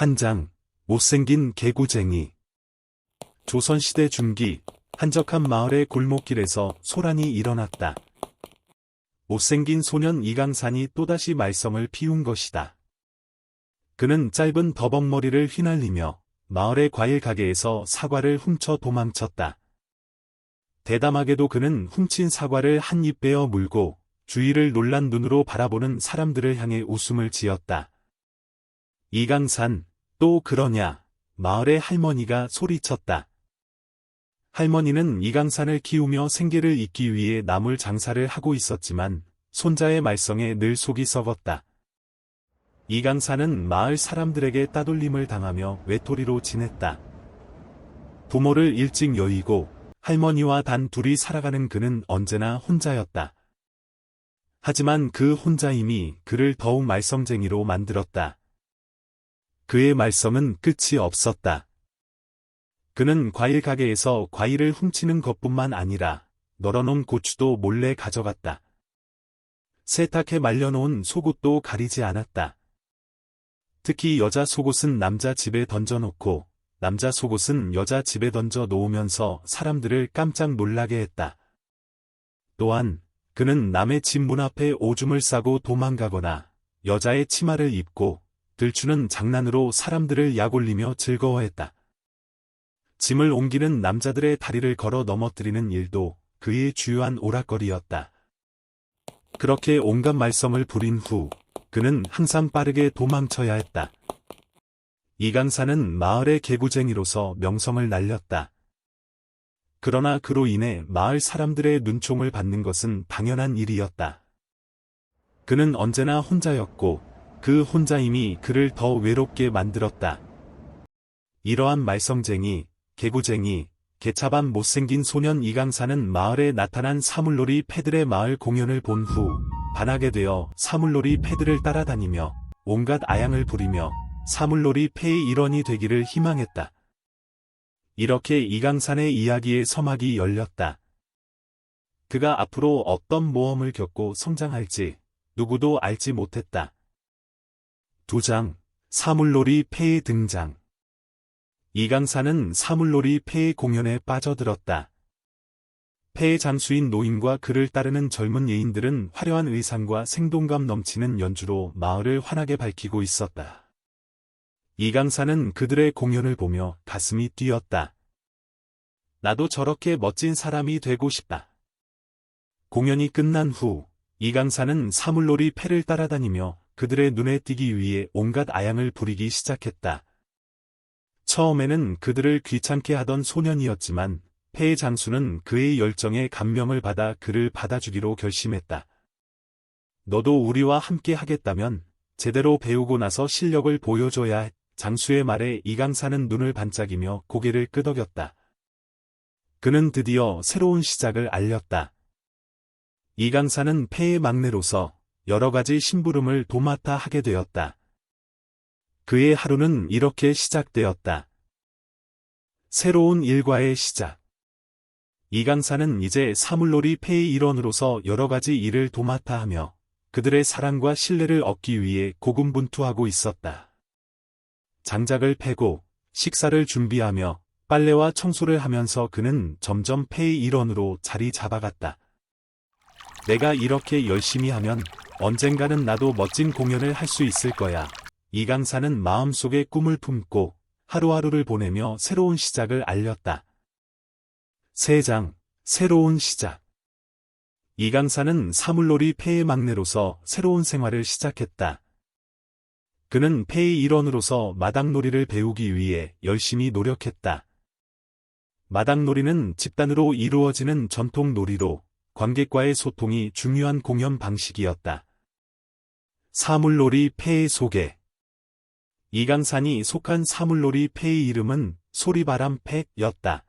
한 장, 못생긴 개구쟁이. 조선시대 중기, 한적한 마을의 골목길에서 소란이 일어났다. 못생긴 소년 이강산이 또다시 말썽을 피운 것이다. 그는 짧은 더벅머리를 휘날리며 마을의 과일 가게에서 사과를 훔쳐 도망쳤다. 대담하게도 그는 훔친 사과를 한입 베어 물고 주위를 놀란 눈으로 바라보는 사람들을 향해 웃음을 지었다. 이강산, 또 그러냐, 마을의 할머니가 소리쳤다. 할머니는 이강산을 키우며 생계를 잇기 위해 나물 장사를 하고 있었지만 손자의 말썽에 늘 속이 썩었다. 이강산은 마을 사람들에게 따돌림을 당하며 외톨이로 지냈다. 부모를 일찍 여의고 할머니와 단 둘이 살아가는 그는 언제나 혼자였다. 하지만 그 혼자임이 그를 더욱 말썽쟁이로 만들었다. 그의 말썽은 끝이 없었다. 그는 과일 가게에서 과일을 훔치는 것뿐만 아니라 널어놓은 고추도 몰래 가져갔다. 세탁해 말려놓은 속옷도 가리지 않았다. 특히 여자 속옷은 남자 집에 던져놓고 남자 속옷은 여자 집에 던져 놓으면서 사람들을 깜짝 놀라게 했다. 또한 그는 남의 집 문 앞에 오줌을 싸고 도망가거나 여자의 치마를 입고 들추는 장난으로 사람들을 약올리며 즐거워했다. 짐을 옮기는 남자들의 다리를 걸어 넘어뜨리는 일도 그의 주요한 오락거리였다. 그렇게 온갖 말썽을 부린 후 그는 항상 빠르게 도망쳐야 했다. 이 강사는 마을의 개구쟁이로서 명성을 날렸다. 그러나 그로 인해 마을 사람들의 눈총을 받는 것은 당연한 일이었다. 그는 언제나 혼자였고 그 혼자임이 그를 더 외롭게 만들었다. 이러한 말썽쟁이, 개구쟁이, 개차반 못생긴 소년 이강사는 마을에 나타난 사물놀이 패들의 마을 공연을 본 후 반하게 되어 사물놀이 패들을 따라다니며 온갖 아양을 부리며 사물놀이 패의 일원이 되기를 희망했다. 이렇게 이강산의 이야기의 서막이 열렸다. 그가 앞으로 어떤 모험을 겪고 성장할지 누구도 알지 못했다. 두 장, 사물놀이 폐의 등장. 이강산은 사물놀이 폐의 공연에 빠져들었다. 폐의 장수인 노인과 그를 따르는 젊은 예인들은 화려한 의상과 생동감 넘치는 연주로 마을을 환하게 밝히고 있었다. 이 강사는 그들의 공연을 보며 가슴이 뛰었다. 나도 저렇게 멋진 사람이 되고 싶다. 공연이 끝난 후 이 강사는 사물놀이 패를 따라다니며 그들의 눈에 띄기 위해 온갖 아양을 부리기 시작했다. 처음에는 그들을 귀찮게 하던 소년이었지만 패의 장수는 그의 열정에 감명을 받아 그를 받아주기로 결심했다. 너도 우리와 함께 하겠다면 제대로 배우고 나서 실력을 보여줘야 했다. 장수의 말에 이강사는 눈을 반짝이며 고개를 끄덕였다. 그는 드디어 새로운 시작을 알렸다. 이강사는 폐의 막내로서 여러 가지 심부름을 도맡아 하게 되었다. 그의 하루는 이렇게 시작되었다. 새로운 일과의 시작. 이 강사는 이제 사물놀이 폐의 일원으로서 여러 가지 일을 도맡아 하며 그들의 사랑과 신뢰를 얻기 위해 고군분투하고 있었다. 장작을 패고 식사를 준비하며 빨래와 청소를 하면서 그는 점점 폐의 일원으로 자리 잡아갔다. 내가 이렇게 열심히 하면 언젠가는 나도 멋진 공연을 할 수 있을 거야. 이강사는 마음속에 꿈을 품고 하루하루를 보내며 새로운 시작을 알렸다. 세장, 새로운 시작. 이강사는 사물놀이 폐의 막내로서 새로운 생활을 시작했다. 그는 폐의 일원으로서 마당놀이를 배우기 위해 열심히 노력했다. 마당놀이는 집단으로 이루어지는 전통 놀이로 관객과의 소통이 중요한 공연 방식이었다. 사물놀이 폐의 소개 이강산이 속한 사물놀이 폐의 이름은 소리바람 폐였다.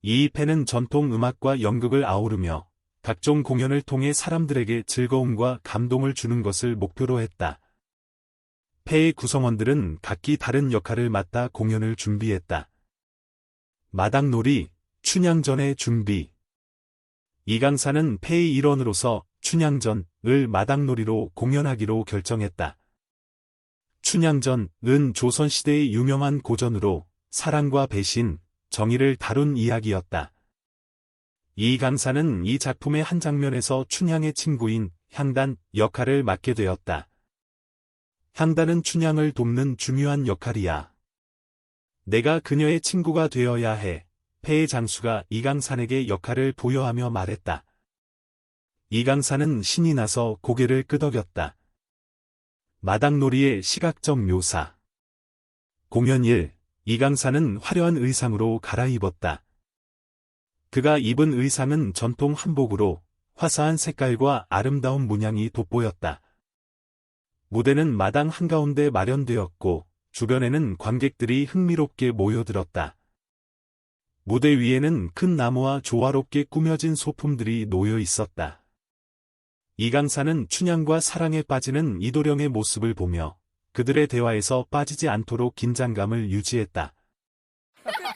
이 폐는 전통 음악과 연극을 아우르며 각종 공연을 통해 사람들에게 즐거움과 감동을 주는 것을 목표로 했다. 폐의 구성원들은 각기 다른 역할을 맡아 공연을 준비했다. 마당놀이, 춘향전의 준비. 이강사는 폐의 일원으로서 춘향전 을 마당놀이로 공연하기로 결정했다. 춘향전은 조선시대의 유명한 고전으로 사랑과 배신, 정의를 다룬 이야기였다. 이 강사는 이 작품의 한 장면에서 춘향의 친구인 향단 역할을 맡게 되었다. 향단은 춘향을 돕는 중요한 역할이야. 내가 그녀의 친구가 되어야 해. 폐의 장수가 이강산에게 역할을 부여하며 말했다. 이강산은 신이 나서 고개를 끄덕였다. 마당놀이의 시각적 묘사. 공연 1. 이강산은 화려한 의상으로 갈아입었다. 그가 입은 의상은 전통 한복으로 화사한 색깔과 아름다운 문양이 돋보였다. 무대는 마당 한가운데 마련되었고 주변에는 관객들이 흥미롭게 모여들었다. 무대 위에는 큰 나무와 조화롭게 꾸며진 소품들이 놓여 있었다. 이 강사는 춘향과 사랑에 빠지는 이도령의 모습을 보며 그들의 대화에서 빠지지 않도록 긴장감을 유지했다.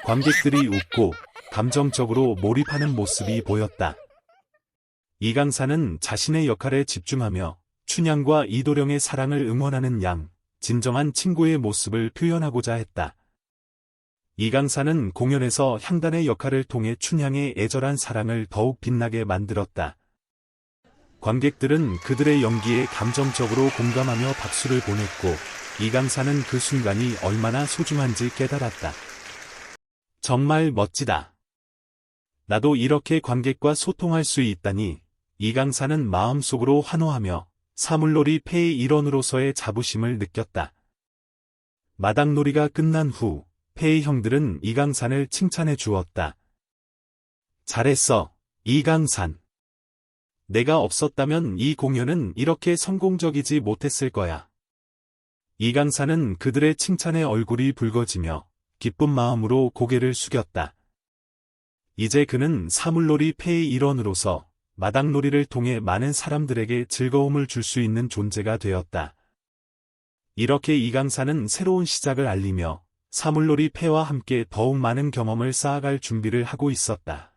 관객들이 웃고 감정적으로 몰입하는 모습이 보였다. 이 강사는 자신의 역할에 집중하며 춘향과 이도령의 사랑을 응원하는 양, 진정한 친구의 모습을 표현하고자 했다. 이 강사는 공연에서 향단의 역할을 통해 춘향의 애절한 사랑을 더욱 빛나게 만들었다. 관객들은 그들의 연기에 감정적으로 공감하며 박수를 보냈고, 이 강사는 그 순간이 얼마나 소중한지 깨달았다. 정말 멋지다. 나도 이렇게 관객과 소통할 수 있다니, 이 강사는 마음속으로 환호하며 사물놀이 폐의 일원으로서의 자부심을 느꼈다. 마당놀이가 끝난 후 폐의 형들은 이강산을 칭찬해 주었다. 잘했어, 이강산. 내가 없었다면 이 공연은 이렇게 성공적이지 못했을 거야. 이강산은 그들의 칭찬에 얼굴이 붉어지며 기쁜 마음으로 고개를 숙였다. 이제 그는 사물놀이 폐의 일원으로서 마당놀이를 통해 많은 사람들에게 즐거움을 줄 수 있는 존재가 되었다. 이렇게 이 강사는 새로운 시작을 알리며 사물놀이 폐와 함께 더욱 많은 경험을 쌓아갈 준비를 하고 있었다.